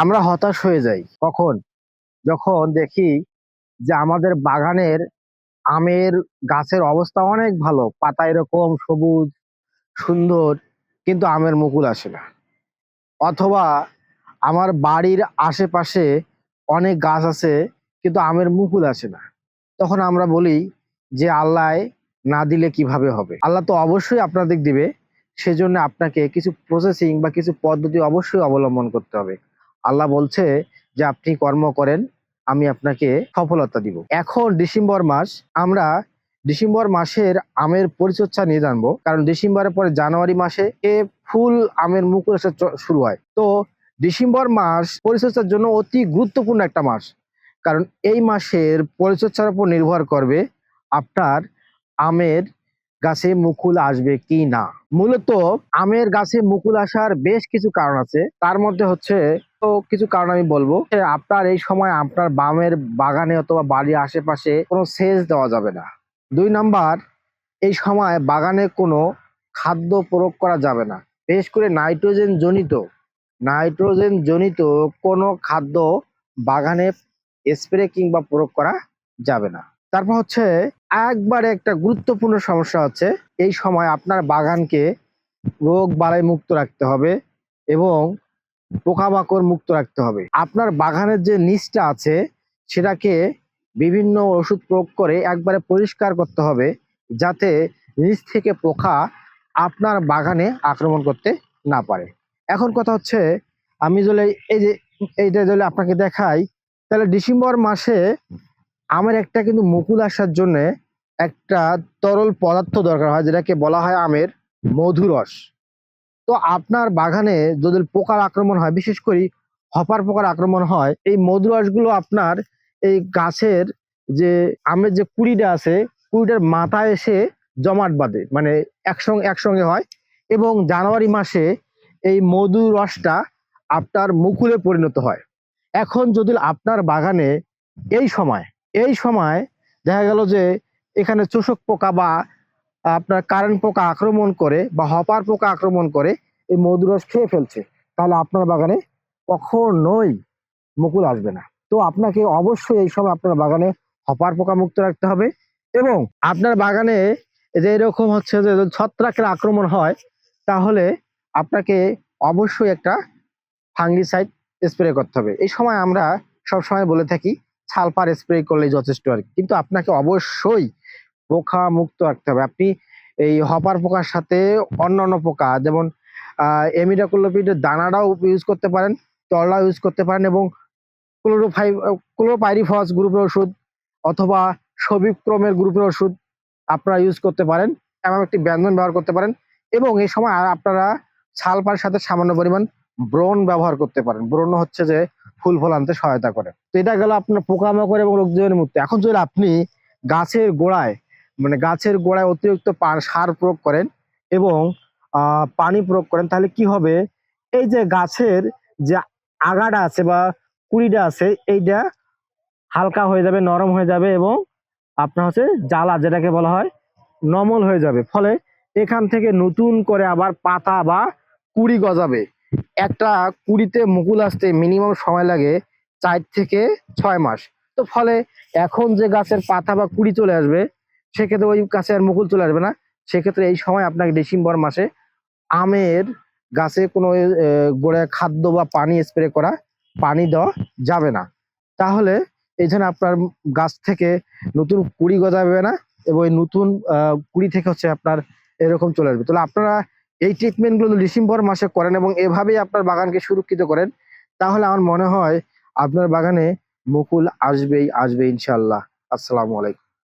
আমরা হতাশ হয়ে যাই। কখন? যখন দেখি যে আমাদের বাগানের আমের গাছের অবস্থা অনেক ভালো, পাতা এরকম সবুজ, সুন্দর, কিন্তু আমের মুকুল আসে না। অথবা আমার বাড়ির আশেপাশে অনেক গাছ আছে, কিন্তু আমের মুকুল আসে না। তখন আমরা বলি যে, আল্লাহ না দিলে কীভাবে হবে? আল্লাহ তো অবশ্যই আপনাদের দিবে। সেজন্য আপনাকে কিছু প্রসেসিং বা কিছু পদ্ধতি অবশ্যই অবলম্বন করতে হবে। আল্লাহ বলছে যে আপনি কর্ম করেন, আমি আপনাকে সফলতা দিব। এখন ডিসেম্বর মাস, আমরা ডিসেম্বর মাসের আমের পরিচর্যা নিয়ে জানব। কারণ ডিসেম্বরের পরে জানুয়ারি মাসে এ ফুল আমের মুকুল শুরু হয়। তো ডিসেম্বর মাস পরিচর্যার জন্য অতি গুরুত্বপূর্ণ একটা মাস। কারণ এই মাসের পরিচর্যার উপর নির্ভর করবে আপনার আমের গাছে মুকুল আসবে কি না। মূলত আমের গাছে মুকুল আসার বেশ কিছু কারণ আছে। তার মধ্যে হচ্ছে তো কিছু কারণ আমি বলব আপনার এই সময় আপনার বামের বাগানে অথবা বাড়ির আশেপাশে কোনো সেচ দেওয়া যাবে না। দুই নাম্বার, এই সময় বাগানে কোনো খাদ্য প্রয়োগ করা যাবে না। বিশেষ করে নাইট্রোজেন জনিত নাইট্রোজেন জনিত কোনো খাদ্য বাগানে স্প্রে কিংবা প্রয়োগ করা যাবে না। তারপর হচ্ছে, একবারে একটা গুরুত্বপূর্ণ সমস্যা হচ্ছে, এই সময় আপনার বাগানকে রোগ বালাই মুক্ত রাখতে হবে এবং পোকামাকড় মুক্ত রাখতে হবে। আপনার বাগানের যে নিচটা আছে, সেটাকে বিভিন্ন ওষুধ প্রয়োগ করে একবারে পরিষ্কার করতে হবে, যাতে নিচ থেকে পোকা আপনার বাগানে আক্রমণ করতে না পারে। এখন কথা হচ্ছে, আমি যদি এই যে, এইটা যদি আপনাকে দেখাই, তাহলে ডিসেম্বর মাসে আমের একটা কিন্তু মুকুল আসার জন্য একটা তরল পদার্থ দরকার হয়, যেটাকে বলা হয় আমের মধুরস। তো আপনার বাগানে যদি পোকার আক্রমণ হয়, বিশেষ করে হপার পোকার আক্রমণ হয়, এই মধুরসগুলো আপনার এই গাছের যে আমের যে কুড়িটা আছে, কুড়িটার মাথায় এসে জমাট বাঁধে মানে একসঙ্গে একসঙ্গে হয় এবং জানুয়ারি মাসে এই মধু রসটা আপনার মুকুলে পরিণত হয়। এখন যদি আপনার বাগানে এই সময় এই সময় দেখা গেল যে এখানে চোষক পোকা বা আপনার কারেন্ট পোকা আক্রমণ করে বা হপার পোকা আক্রমণ করে এই মধুরস খেয়ে ফেলছে, তাহলে আপনার বাগানে কখনোই মুকুল আসবে না তো আপনাকে অবশ্যই এই সময় আপনার বাগানে হপার পোকা মুক্ত রাখতে হবে এবং আপনার বাগানে যে এরকম হচ্ছে যে ছত্রাকের আক্রমণ হয়, তাহলে আপনাকে অবশ্যই একটা ফাঙ্গিসাইড স্প্রে করতে হবে এই সময় আমরা সব সময় বলে থাকি, ছালপার স্প্রে করলেই যথেষ্ট আর। কিন্তু আপনাকে অবশ্যই পোকা মুক্ত রাখতে হবে। আপনি এই হপার পোকার সাথে অন্যান্য পোকা, যেমন এমিডাকুলোপিডের দানাটাও ইউজ করতে পারেন তরলা ইউজ করতে পারেন এবং ক্লোরোফাই ক্লোরোপাইরিফস গ্রুপের ওষুধ অথবা সবিক্রমের গ্রুপের ওষুধ আপনারা ইউজ করতে পারেন, এমন একটি ব্যঞ্জন ব্যবহার করতে পারেন এবং এই সময় আপনারা ছালপার সাথে সামান্য পরিমাণ ব্রণ ব্যবহার করতে পারেন। ব্রণ হচ্ছে যে ফুল ফল আনতে সহায়তা করে। তো এটা গেল আপনার পোকামাকড় এবং রোগ জীবাণু মুক্ত এখন যদি আপনি গাছের গোড়ায় মানে গাছের গোড়ায় অতিরিক্ত সার প্রয়োগ করেন এবং পানি প্রয়োগ করেন, তাহলে কি হবে? এই যে গাছের যে আগাটা আছে বা কুড়িটা আছে, এইটা হালকা হয়ে যাবে, নরম হয়ে যাবে এবং আপনার হচ্ছে জ্বালা, যেটাকে বলা হয়, নমল হয়ে যাবে। ফলে এখান থেকে নতুন করে আবার পাতা বা কুড়ি গজাবে। একটা কুড়িতে মুকুল আসতে মিনিমাম সময় লাগে চার থেকে ছয় মাস। তো ফলে এখন যে গাছের পাতা বা কুড়ি চলে আসবে সেক্ষেত্রে ওই গাছে আর মুকুল চলে আসবে না। সেক্ষেত্রে এই সময় আপনাকে ডিসেম্বর মাসে আমের গাছে কোনো গোড়ায় খাদ্য বা পানি স্প্রে করা, পানি দেওয়া যাবে না। তাহলে এখানে আপনার গাছ থেকে নতুন কুড়ি গজাবে না এবং এই নতুন কুড়ি থেকে হচ্ছে আপনার এরকম চলে আসবে। তাহলে আপনারা এই ট্রিটমেন্টগুলো ডিসেম্বর মাসে করেন এবং এভাবেই আপনার বাগানকে সুরক্ষিত করেন। তাহলে আমার মনে হয় আপনার বাগানে মুকুল আসবেই, আসবে ইনশাল্লাহ আসসালামু আলাইকুম।